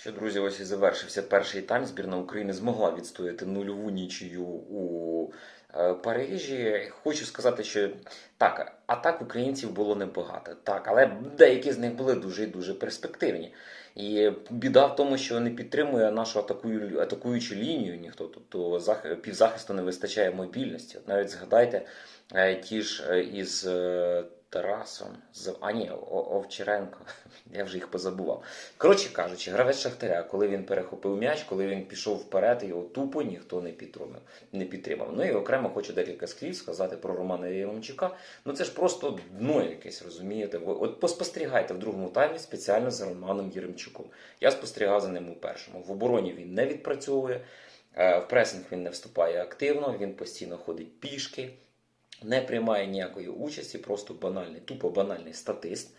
Що, друзі, ось і завершився перший тайм. Збірна України змогла відстояти нульову нічию у е, Парижі. Хочу сказати, що так, атак українців було небагато, так, але деякі з них були дуже і дуже перспективні. І біда в тому, що не підтримує нашу атакую, атакуючу лінію ніхто. Тобто зах- півзахисту не вистачає мобільності. Навіть згадайте е, ті ж е, із Тарасом, а ні, Овчаренко. Я вже їх позабував. Коротше кажучи, гравець Шахтаря, коли він перехопив м'яч, коли він пішов вперед, його тупо ніхто не підтримав. Не підтримав. Ну і окремо хочу декілька слів сказати про Романа Єремчука. Ну це ж просто дно якесь, розумієте? Ви от поспостерігайте в другому таймі спеціально за Романом Єремчуком. Я спостерігав за ним у першому. В обороні він не відпрацьовує, е, в пресинг він не вступає активно, він постійно ходить пішки, не приймає ніякої участі, просто банальний, тупо банальний статист.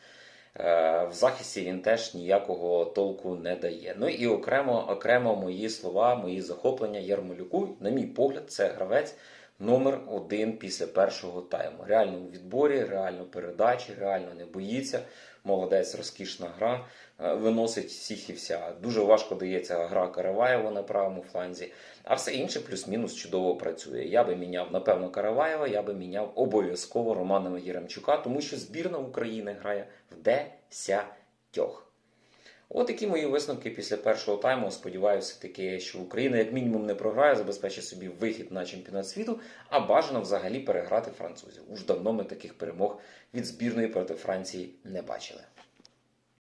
Е, В захисті він теж ніякого толку не дає. Ну і окремо, окремо мої слова, мої захоплення Ярмолюку, на мій погляд, це гравець номер один після першого тайму. Реально у відборі, реально передачі, реально не боїться. Молодець, розкішна гра, е, виносить всіх і вся. Дуже важко дається гра Караваєва на правому фланзі, а все інше плюс-мінус чудово працює. Я би міняв, напевно, Караваєва, я би міняв обов'язково Романа Єремчука, тому що збірна України грає в десятьох. От такі мої висновки після першого тайму. Сподіваюся таки, що Україна як мінімум не програє, забезпечить собі вихід на чемпіонат світу, а бажано взагалі переграти французів. Уж давно ми таких перемог від збірної проти Франції не бачили.